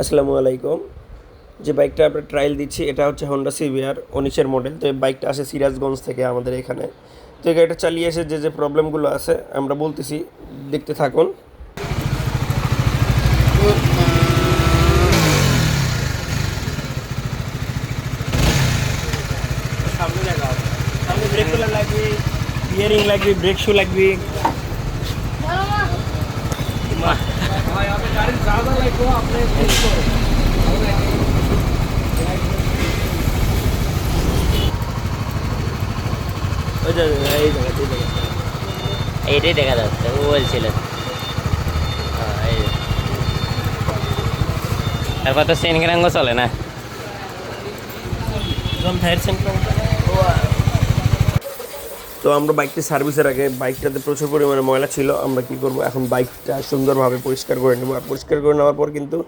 আসসালামু আলাইকুম। যে বাইকটা আমরা ট্রায়াল দিচ্ছি, এটা হচ্ছে হন্ডা সিভিআর উনিশের মডেল তো এই বাইকটা আসে সিরাজগঞ্জ থেকে আমাদের এখানে। তো এই গাড়িটা চালিয়ে এসে যে যে প্রবলেমগুলো আছে, আমরা বলতেছি, দেখতে থাকুন। সামনে ব্রেক লাগবে বিয়ারিং লাগবে ব্রেক শু লাগবে। ওই এই এইটাই দেখা যাচ্ছে ও বলছিল। হ্যাঁ, তারপর তো সেনগ্রাঙ্গ চলে না? একদম থাইর সেন্টার তো আমরা বাইকটি সার্ভিসের আগে বাইকটাতে প্রচুর পরিমাণে ময়লা ছিল। আমরা কি করব? এখন বাইকটা সুন্দরভাবে পরিষ্কার করে নেব। আর পরিষ্কার করে নেওয়ার পর কিন্তু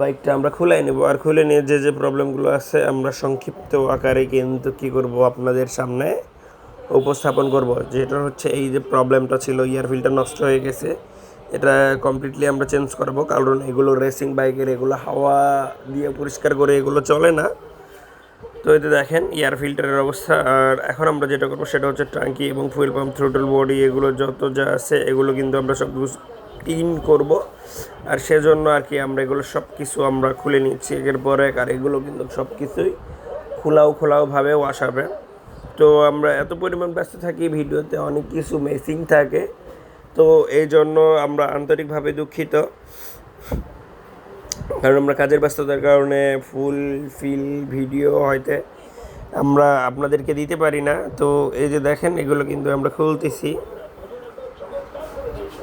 বাইকটা আমরা খুলে নেব। আর খুলে নিয়ে যে যে প্রবলেমগুলো আছে, আমরা সংক্ষিপ্ত আকারে কিন্তু কি করব আপনাদের সামনে উপস্থাপন করব। যেটা হচ্ছে এই যে প্রবলেমটা ছিল ইয়ার ফিল্টার নষ্ট হয়ে গেছে। এটা কমপ্লিটলি আমরা চেঞ্জ করব। কারণ এগুলো রেসিং বাইকের এগুলো হাওয়া দিয়ে পরিষ্কার করে এগুলো চলে না। তো এতে দেখেন এয়ার ফিল্টারের অবস্থা। আর এখন আমরা যেটা করব সেটা হচ্ছে ট্যাঙ্কি এবং ফুয়েল পাম্প থ্রোটল বডি এগুলো যত যা আছে, এগুলো কিন্তু আমরা সব ক্লিন করব। আর সেজন্য আর কি আমরা এগুলো সব কিছু আমরা খুলে নিচ্ছি একের পর এক, আর এগুলো কিন্তু সব কিছুই খোলাও খোলাওভাবে ওয়াশ হবে। তো আমরা এত পরিমাণ ব্যস্ত থাকি ভিডিওতে, অনেক কিছু মেসিং থাকে। তো এই জন্য আমরা আন্তরিকভাবে দুঃখিত। কারণ আমরা কাজের ব্যস্ততার কারণে ফুল, ফিল, ভিডিও হয়তো আমরা আপনাদেরকে দিতে পারি না। তো এই যে দেখেন, এগুলো কিন্তু আমরা খুলতেছি।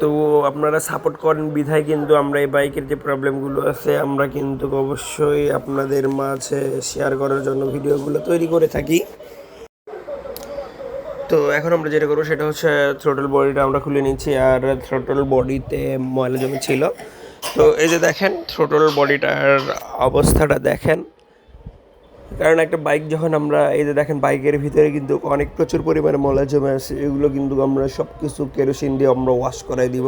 তো আপনারা সাপোর্ট করেন বিধায় কিন্তু আমরা এই বাইকের যে প্রবলেমগুলো আছে, আমরা কিন্তু অবশ্যই আপনাদের মাঝে শেয়ার করার জন্য ভিডিওগুলো তৈরি করে থাকি। তো এখন আমরা যেটা করব, সেটা হচ্ছে থ্রোটল বডিটা আমরা খুলে নিচ্ছি। আর থ্রোটল বডিতে ময়লা জমে ছিল। তো এই যে দেখেন থ্রোটল বডিটার অবস্থাটা দেখেন। কারণ একটা বাইক যখন আমরা, এই যে দেখেন বাইকের ভিতরে কিন্তু অনেক প্রচুর পরিমাণে ময়লা জমে আছে, এগুলো কিন্তু আমরা সব কিছু কেরোসিন দিয়ে আমরা ওয়াশ করাই দিব।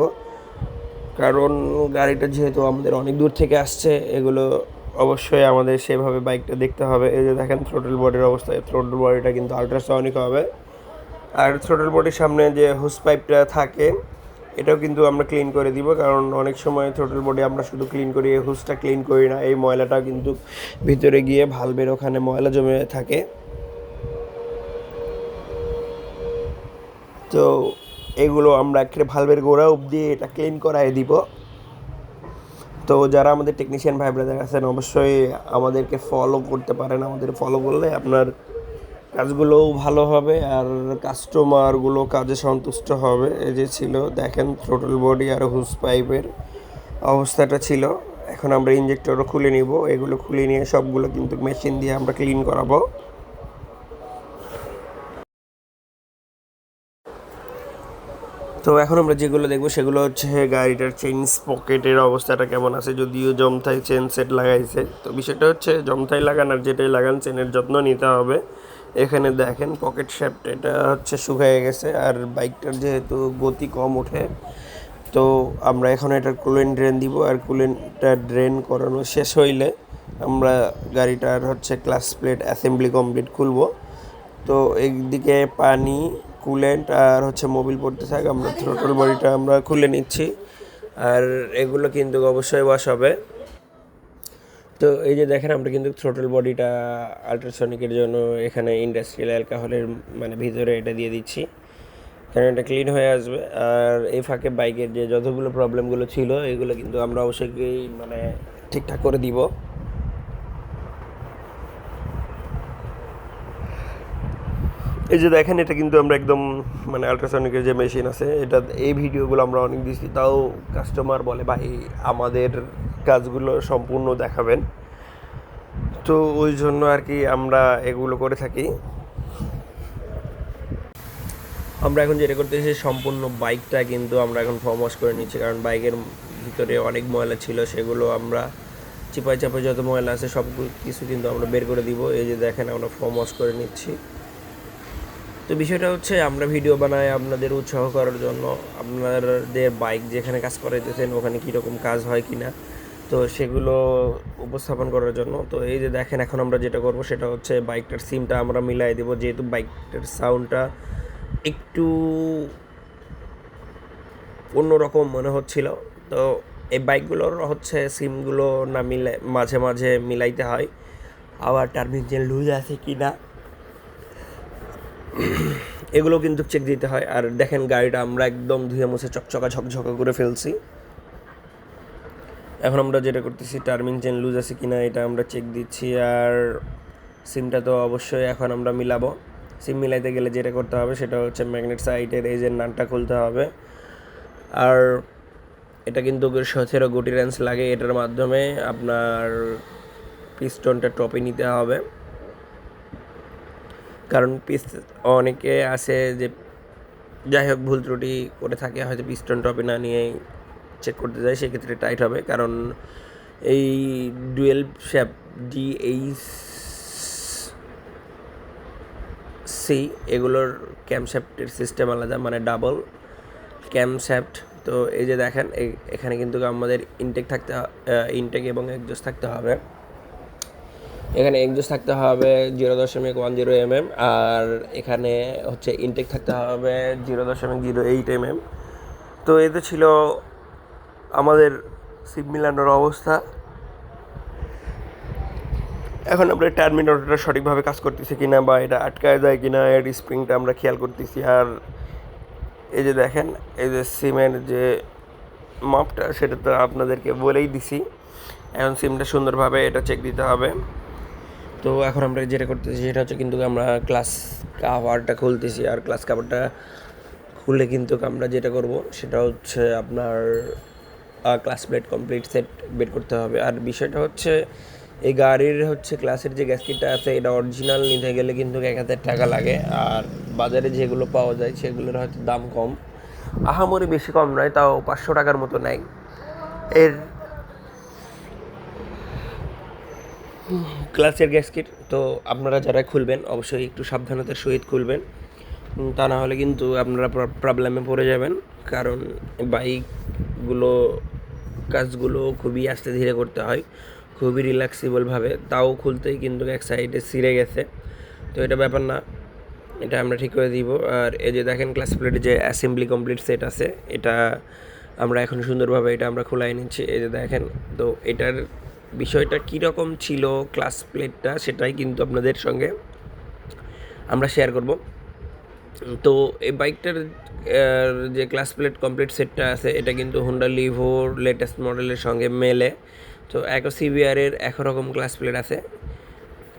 কারণ গাড়িটা যেহেতু আমাদের অনেক দূর থেকে আসছে, এগুলো অবশ্যই আমাদের সেভাবে বাইকটা দেখতে হবে। এই যে দেখেন থ্রোটল বডির অবস্থা থ্রোটল বডিটা কিন্তু আল্ট্রাসনিক হবে। আর থ্রোটল বডির সামনে যে হুস পাইপটা থাকে এটাও কিন্তু আমরা ক্লিন করে দিব, কারণ অনেক সময় থ্রোটল বডি আমরা শুধু ক্লিন করি, এই হুসটা ক্লিন করি না, এই ময়লাটা কিন্তু ভিতরে গিয়ে ভালবের ওখানে ময়লা জমে থাকে। তো এগুলো আমরা একটা ভালভের গোড়া অবধি এটা ক্লিন করাই দিব। তো যারা আমাদের টেকনিশিয়ান ভাই ব্রাদার আছেন, অবশ্যই আমাদেরকে ফলো করতে পারেন, আমাদের ফলো করলে আপনার কাজগুলোও ভালো হবে আর কাস্টমারগুলো কাজে সন্তুষ্ট হবে। এই যে ছিল, দেখেন থ্রোটল বডি আর হুস পাইপের অবস্থাটা ছিল। এখন আমরা ইঞ্জেক্টরও খুলে নিব। এগুলো খুলে নিয়ে সবগুলো কিন্তু মেশিন দিয়ে আমরা ক্লিন করাবো। তো এখন আমরা যেগুলো দেখব, সেগুলো হচ্ছে গাড়িটার চেইন পকেটের অবস্থাটা কেমন আছে, যদিও জমথাই চেন সেট লাগাইছে। তো বিষয়টা হচ্ছে জমথাই লাগান আর যেটাই লাগান চেনের যত্ন নিতে হবে। এখানে দেখেন পকেট শেপট এটা হচ্ছে শুকিয়ে গেছে আর বাইকটার যেহেতু গতি কম ওঠে, তো আমরা এখন এটা কুলেন্ট ড্রেন দিব আর কুলেন্টটা ড্রেন করানো শেষ হইলে আমরা গাড়িটার হচ্ছে ক্লাস প্লেট অ্যাসেম্বলি কমপ্লিট খুলবো। তো একদিকে পানি কুলেন্ট আর হচ্ছে মোবিল পড়তে থাকে, আমরা থ্রোটল বডিটা আমরা খুলে নিচ্ছি। আর এগুলো কিন্তু অবশ্যই ওয়াশ হবে। তো এই যে দেখেন, আমরা কিন্তু থ্রোটল বডিটা আল্ট্রাসনিকের জন্য এখানে ইন্ডাস্ট্রিয়াল অ্যালকোহলের মানে ভিতরে এটা দিয়ে দিচ্ছি। কারণ এটা ক্লিন হয়ে আসবে। আর এই ফাঁকে বাইকের যে যতগুলো প্রবলেমগুলো ছিল, এগুলো কিন্তু আমরা অবশ্যই মানে ঠিকঠাক করে দিব। এই যে দেখেন, এটা কিন্তু আমরা একদম মানে আল্ট্রাসনিকের যে মেশিন আছে, এটা এই ভিডিওগুলো আমরা অনেক দিচ্ছি তাও কাস্টমার বলে, ভাই, আমাদের কাজগুলো সম্পূর্ণ দেখাবেন। তো ওই জন্য আর কি আমরা এগুলো করে থাকি। আমরা এখন যেটা করতেছি, সম্পূর্ণ বাইকটা কিন্তু আমরা এখন ফর্ম ওয়াশ করে নিচ্ছি, কারণ বাইকের ভিতরে অনেক ময়লা ছিল, সেগুলো আমরা চিপাই চাপাই যত ময়লা আছে সব কিছু কিন্তু আমরা বের করে দিব। এই যে দেখেন, আমরা ফর্ম ওয়াশ করে নিচ্ছি। তো বিষয়টা হচ্ছে, আমরা ভিডিও বানাই আপনাদের উৎসাহ করার জন্য। আপনাদের বাইক যেখানে কাজ করাইতেছেন, ওখানে কীরকম কাজ হয় কি না তো সেগুলো উপস্থাপন করার জন্য। তো এই যে দেখেন এখন আমরা যেটা করব সেটা হচ্ছে বাইকটার সিমটা আমরা মিলাই দেবো, যেহেতু বাইকটার সাউন্ডটা একটু অন্যরকম মনে হচ্ছিল। তো এই বাইকগুলোর হচ্ছে সিমগুলো না মিলে মাঝে মাঝে মিলাইতে হয়। আবার টার্মিন যে লুজ আছে কি না? এগুলো কিন্তু চেক দিতে হয়। আর দেখেন গাড়িটা আমরা একদম ধুয়ে মুছে চকচকা ঝকঝকা করে ফেলছি। এখন আমরা যেটা করতেছি টার্মিং চেন লুজ আছে কি না এটা আমরা চেক দিচ্ছি আর সিমটা তো অবশ্যই এখন আমরা মিলাবো। সিম মিলাইতে গেলে যেটা করতে হবে সেটা হচ্ছে ম্যাগনেট সাইটের এই যে নাটটা খুলতে হবে। আর এটা কিন্তু সতেরো গুটি রেঞ্জ লাগে এটার মাধ্যমে আপনার পিস্টনটা টপে নিতে হবে। কারণ পিস অনেকে আছে যে যাই হোক ভুল ত্রুটি করে থাকে, হয়তো পিস্টন টপে না নিয়ে চেক করতে যায়, সেক্ষেত্রে টাইট হবে। কারণ এই dual shaft D H C এগুলোর ক্যামশ্যাফটের সিস্টেম আলাদা মানে ডাবল ক্যামশ্যাফট তো এই যে দেখেন এখানে কিন্তু আমাদের ইনটেক থাকতে ইনটেক এবং একজোস থাকতে হবে। এখানে এক্সজোস থাকতে হবে জিরো দশমিক ওয়ান জিরো এম এম আর এখানে হচ্ছে ইনটেক থাকতে হবে জিরো দশমিক জিরো এইট এম এম তো এতে ছিল আমাদের সিম মিলানোর অবস্থা। এখন আমরা টার্মিনেটরটা সঠিকভাবে কাজ করতেছি কিনা বা এটা আটকায় যায় কিনা, এর স্প্রিংটা আমরা খেয়াল করতেছি। আর এই যে দেখেন, এই যে সিমের যে মাপটা, সেটা তো আপনাদেরকে বলেই দিছি। এখন সিমটা সুন্দরভাবে এটা চেক দিতে হবে। তো এখন আমরা যেটা করতেছি, সেটা হচ্ছে কিন্তু আমরা ক্লাস কাভারটা খুলতেছি। আর ক্লাস কাভারটা খুলে কিন্তু আমরা যেটা করব, সেটা হচ্ছে আপনার ক্লাস প্লেট কমপ্লিট সেট বের করতে হবে। আর বিষয়টা হচ্ছে, এই গাড়ির হচ্ছে ক্লাসের যে গ্যাসকিটটা আছে, এটা অরিজিনাল নিতে গেলে কিন্তু এক হাজার টাকা লাগে। আর বাজারে যেগুলো পাওয়া যায়, সেগুলোর হয়তো দাম কম। আহামরি বেশি কম নয়, তাও পাঁচশো টাকার মতো নেয়। এর ক্লাসের গ্যাসকিট তো আপনারা যারা খুলবেন, অবশ্যই একটু সাবধানতার সহিত খুলবেন। তা না হলে কিন্তু আপনারা প্রবলেমে পড়ে যাবেন। কারণ বাইকগুলো কাজগুলো খুবই আস্তে ধীরে করতে হয়, খুবই রিল্যাক্সিবলভাবে তাও খুলতেই কিন্তু এক সাইডে ছিঁড়ে গেছে। তো এটা ব্যাপার না, এটা আমরা ঠিক করে দিব। আর এই যে দেখেন ক্লাস প্লেটের যে অ্যাসেম্বলি কমপ্লিট সেট আছে, এটা আমরা এখন সুন্দরভাবে এটা আমরা খোলাই নিচ্ছি। এই যে দেখেন, তো এটার বিষয়টা কীরকম ছিল ক্লাস প্লেটটা সেটাই কিন্তু আপনাদের সঙ্গে আমরা শেয়ার করব। তো এই বাইকটার যে ক্লাস প্লেট কমপ্লিট সেটটা আছে, এটা কিন্তু হোন্ডা লিভোর লেটেস্ট মডেলের সঙ্গে মেলে। তো এক সিবিআরের একরকম ক্লাস প্লেট আছে।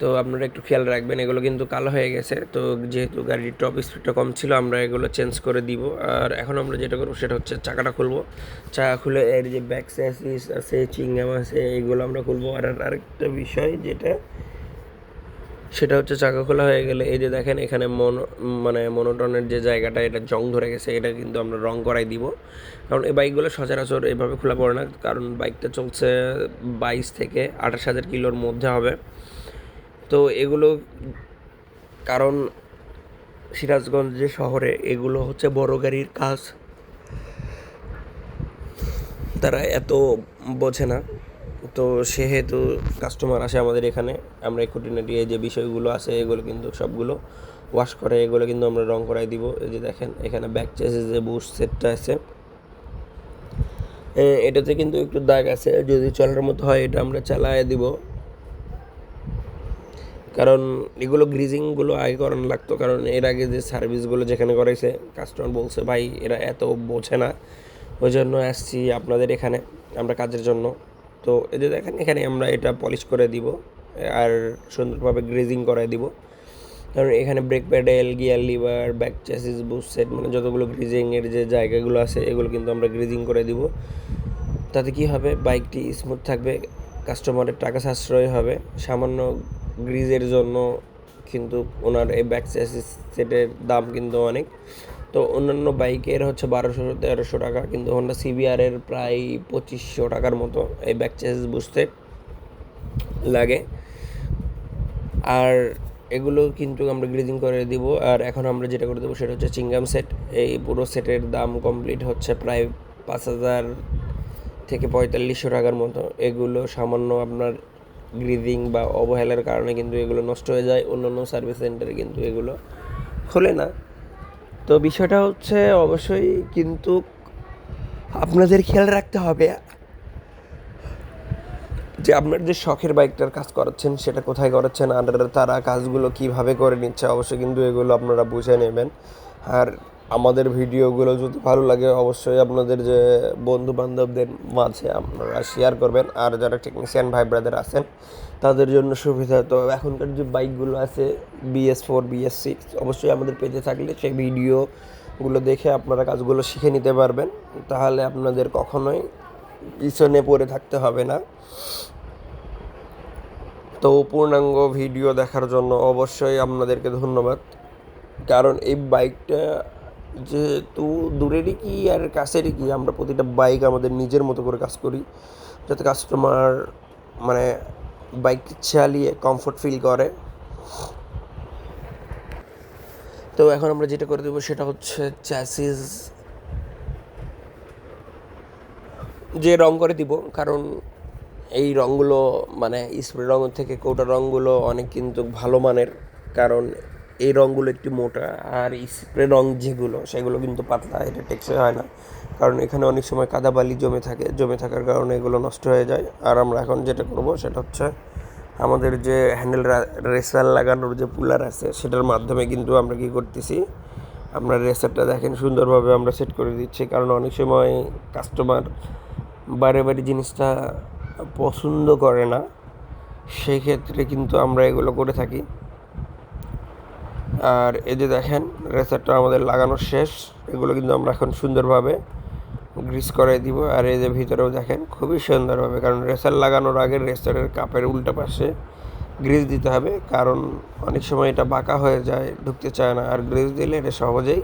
তো আপনারা একটু খেয়াল রাখবেন, এগুলো কিন্তু কালো হয়ে গেছে। তো যেহেতু গাড়ির টপ স্পিডটা কম ছিল, আমরা এগুলো চেঞ্জ করে দিব। আর এখন আমরা যেটা করব, সেটা হচ্ছে চাকাটা খুলবো। চাকা খুলে এর যে ব্যাক স্যাসিস আছে চিংগাম আছে, এগুলো আমরা খুলবো। আর আর আরেকটা বিষয় যেটা সেটা হচ্ছে চাকা খোলা হয়ে গেলে এই যে দেখেন এখানে মন মানে মনোটনের যে জায়গাটা, এটা জং ধরে গেছে, এটা কিন্তু আমরা রং করাই দিব। কারণ এই বাইকগুলো সচরাচর এভাবে খোলা পড়ে না, কারণ বাইকটা চলছে বাইশ থেকে আঠাশ হাজার কিলোর মধ্যে হবে। তো এগুলো, কারণ সিরাজগঞ্জ যে শহরে এগুলো হচ্ছে বড় গাড়ির কাজ। তারা এত বোঝে না। তো সেহেতু কাস্টমার আসে আমাদের এখানে। আমরা খুঁটিনাটি যে বিষয়গুলো আছে, এগুলো কিন্তু সবগুলো ওয়াশ করে, এগুলো কিন্তু আমরা রং করাই দিব। এই যে দেখেন, এখানে ব্যাক চেসে যে বুশ সেটটা আছে। এটাতে কিন্তু একটু দাগ আছে। যদি চলার মতো হয়, এটা আমরা চালায় দিব। কারণ এগুলো গ্রিজিংগুলো আগে করানো লাগতো, কারণ এর আগে যে সার্ভিসগুলো যেখানে করাইছে কাস্টমার বলছে, ভাই, এরা এত বোঝে না। ওই জন্য আসছি আপনাদের এখানে, আমরা কাজের জন্য। তো এই যে দেখেন, এখানে আমরা এটা পলিশ করে দিব আর সুন্দরভাবে গ্রেজিং করাই দিব। কারণ এখানে brake pedal gear lever back chassis bush set মানে যতগুলো গ্রিজিংয়ের যে জায়গাগুলো আছে, এগুলো কিন্তু আমরা গ্রিজিং করে দিব। তাতে কি হবে? বাইকটি স্মুথ থাকবে কাস্টমারের টাকা সাশ্রয় হবে। সামান্য গ্রিজের জন্য কিন্তু ওনার এই ব্যাক চ্যাসিস সেটের দাম কিন্তু অনেক। তো অন্যান্য বাইকের হচ্ছে বারোশো তেরোশো টাকা, কিন্তু হোন্ডা সিবিআরের প্রায় পঁচিশশো টাকার মতো এই ব্যাক চেসিস বুঝতে লাগে। আর এগুলো কিন্তু আমরা গ্রিজিং করে দিব, আর এখন আমরা যেটা করে দেবো সেটা হচ্ছে চিংগাম সেট এই পুরো সেটের দাম কমপ্লিট হচ্ছে প্রায় পাঁচ হাজার থেকে পঁয়তাল্লিশশো টাকার মতো। এগুলো সামান্য আপনার গ্রিজিং বা অবহেলার কারণে কিন্তু এগুলো নষ্ট হয়ে যায়। অন্যান্য সার্ভিস সেন্টারে কিন্তু এগুলো খোলে না। তো বিষয়টা হচ্ছে অবশ্যই কিন্তু আপনাদের খেয়াল রাখতে হবে যে আপনার যে শখের বাইকটার কাজ করাচ্ছেন, সেটা কোথায় করাচ্ছেন আর তারা কাজগুলো কীভাবে করে নিচ্ছে, অবশ্যই কিন্তু এগুলো আপনারা বুঝে নেবেন। আর আমাদের ভিডিওগুলো যদি ভালো লাগে, অবশ্যই আপনাদের যে বন্ধু বান্ধবদের মাঝে আপনারা শেয়ার করবেন। আর যারা টেকনিশিয়ান ভাই ব্রাদার আছেন তাদের জন্য সুবিধা। তো এখনকার যে বাইকগুলো আছে বিএস ফোর বিএস সিক্স অবশ্যই আমাদের পেজে থাকলে সেই ভিডিওগুলো দেখে আপনারা কাজগুলো শিখে নিতে পারবেন। তাহলে আপনাদের কখনোই পিছনে পড়ে থাকতে হবে না। তো পূর্ণাঙ্গ ভিডিও দেখার জন্য অবশ্যই আপনাদেরকে ধন্যবাদ। কারণ এই বাইকটা যেহেতু দূরেরই কি আর কাছেরই কি, আমরা প্রতিটা বাইক আমাদের নিজের মতো করে কাজ করি। যাতে কাস্টমার মানে বাইক চালিয়ে কমফোর্ট ফিল করে। তো এখন আমরা যেটা করে দেবো সেটা হচ্ছে চ্যাসিস যে রং করে দিব, কারণ এই রঙগুলো মানে স্প্রে রঙের থেকে কৌটা রঙগুলো অনেক কিন্তু ভালো মানের, কারণ এই রঙগুলো একটু মোটা আর স্প্রে রং যেগুলো, সেগুলো কিন্তু পাতলা, এটা টেকসই হয় না। কারণ এখানে অনেক সময় কাদা বালি জমে থাকে, জমে থাকার কারণে এগুলো নষ্ট হয়ে যায়। আর আমরা এখন যেটা করব সেটা হচ্ছে আমাদের যে হ্যান্ডেল রেসার লাগানোর যে পুলার আছে, সেটার মাধ্যমে কিন্তু আমরা কি করতেছি, আমরা রেসারটা দেখেন সুন্দরভাবে আমরা সেট করে দিচ্ছি। কারণ অনেক সময় কাস্টমার বারে বারে জিনিসটা পছন্দ করে না সেই ক্ষেত্রে কিন্তু আমরা এগুলো করে থাকি। আর এই যে দেখেন রেসারটা আমাদের লাগানো শেষ, এগুলো কিন্তু আমরা এখন সুন্দরভাবে গ্রিস করে দিব। আর এই যে ভিতরেও দেখেন, খুবই সুন্দরভাবে, কারণ রেসার লাগানোর আগে রেসারের কাপের উল্টা পাশে গ্রিস দিতে হবে, কারণ অনেক সময় এটা বাঁকা হয়ে যায়, ঢুকতে চায় না। আর গ্রিস দিলে এটা সহজেই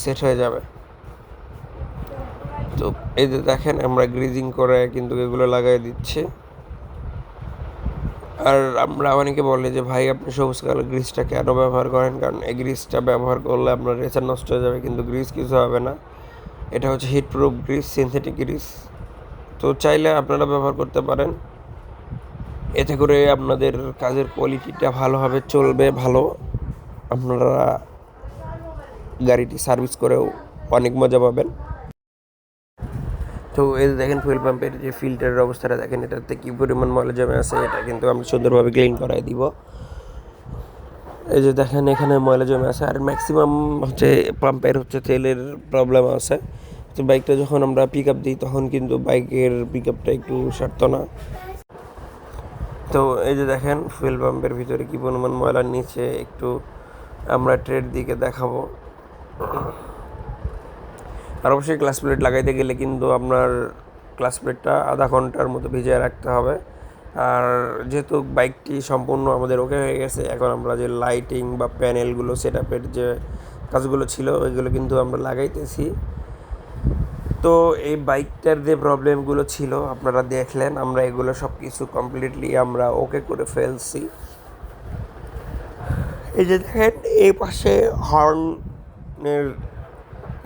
সেট হয়ে যাবে। তো এই যে দেখেন, আমরা গ্রিজিং করে কিন্তু এগুলো লাগাই দিচ্ছি। আর আমরা অনেকে বলে যে, ভাই, আপনি সবুজ কালার গ্রিসটা কেন ব্যবহার করেন? কারণ এই গ্রিসটা ব্যবহার করলে আপনার রেসার নষ্ট হয়ে যাবে, কিন্তু গ্রিস কিছু হবে না। এটা হচ্ছে heat proof grease synthetic grease তো চাইলে আপনারা ব্যবহার করতে পারেন। এতে করে আপনাদের কাজের কোয়ালিটিটা ভালোভাবে চলবে, ভালো। আপনারা গাড়িটি সার্ভিস করেও অনেক মজা পাবেন। তো এই দেখেন ফুয়েল পাম্পের যে ফিল্টারের অবস্থাটা, দেখেন এটাতে কী পরিমাণ ময়লা জমে আছে, এটা কিন্তু আমরা সুন্দরভাবে ক্লিন করাই দিব। এই যে দেখেন, এখানে ময়লা জমে আছে। আর ম্যাক্সিমাম হচ্ছে পাম্পের হচ্ছে তেলের প্রবলেম আছে। তো বাইকটা যখন আমরা পিক আপ দিই, তখন কিন্তু বাইকের পিক আপটা একটু সারতো না। তো এই যে দেখেন ফুয়েল পাম্পের ভিতরে কী পরিমাণ ময়লার নিচে একটু আমরা ট্রেড দিকে দেখাবো। আর অবশ্যই ক্লাস প্লেট লাগাইতে গেলে কিন্তু আপনার ক্লাস প্লেটটা আধা ঘণ্টার মতো ভিজিয়ে রাখতে হবে। আর যেহেতু বাইকটি সম্পূর্ণ আমাদের ওকে হয়ে গেছে, এখন আমরা যে লাইটিং বা প্যানেলগুলো সেট আপের যে কাজগুলো ছিল, ওইগুলো কিন্তু আমরা লাগাইতেছি। তো এই বাইকটার যে প্রবলেমগুলো ছিল, আপনারা দেখলেন, আমরা এগুলো সব কিছু কমপ্লিটলি আমরা ওকে করে ফেলছি। এই যে দেখেন, এই পাশে হর্নের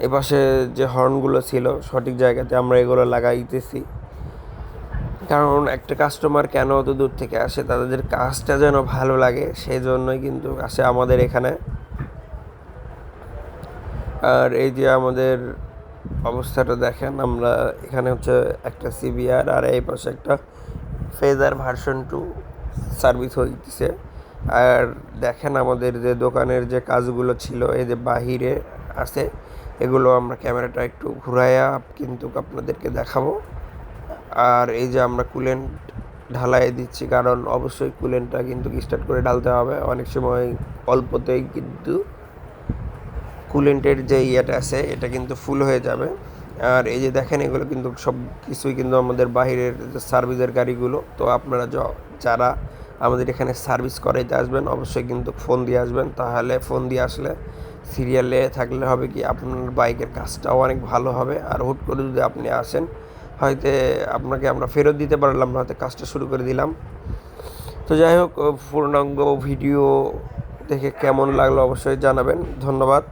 এ পাশে যে হর্নগুলো ছিল, সঠিক জায়গাতে আমরা এগুলো লাগাইতেছি। কারণ একটা কাস্টমার কেন অত দূর থেকে আসে, তাদের কাজটা যেন ভালো লাগে সেই জন্যই কিন্তু আসে আমাদের এখানে। আর এই যে আমাদের অবস্থাটা দেখেন, আমরা এখানে হচ্ছে একটা সিবিআর আর এই পাশে একটা ফেজার ভার্সন টু সার্ভিস হইতেছে। আর দেখেন আমাদের যে দোকানের যে কাজগুলো ছিল, এই যে বাহিরে আছে, এগুলো আমরা ক্যামেরাটা একটু ঘুরাইয়া কিন্তু আপনাদেরকে দেখাবো। আর এই যে আমরা কুলেন্ট ঢালাই দিচ্ছি, কারণ অবশ্যই কুলেন্টটা কিন্তু স্টার্ট করে ঢালতে হবে। অনেক সময় অল্পতেই কিন্তু কুলেন্টের যে ইয়েটা আছে, এটা কিন্তু ফুল হয়ে যাবে। আর এই যে দেখেন, এগুলো কিন্তু সব কিছুই কিন্তু আমাদের বাহিরের সার্ভিসের গাড়িগুলো, তো আপনারা যারা আমাদের এখানে সার্ভিস করাইতে আসবেন, অবশ্যই কিন্তু ফোন দিয়ে আসবেন। তাহলে ফোন দিয়ে আসলে সিরিয়ালে থাকলে হবে কি, আপনার বাইকের কাজটাও অনেক ভালো হবে। আর হুট করে যদি আপনি আসেন হয়তো আপনাকে আমরা ফেরত দিতে পারলাম না, হয়তো কাজটা শুরু করে দিলাম। তো যাই হোক, পূর্ণাঙ্গ ভিডিও দেখে কেমন লাগল অবশ্যই জানাবেন। ধন্যবাদ।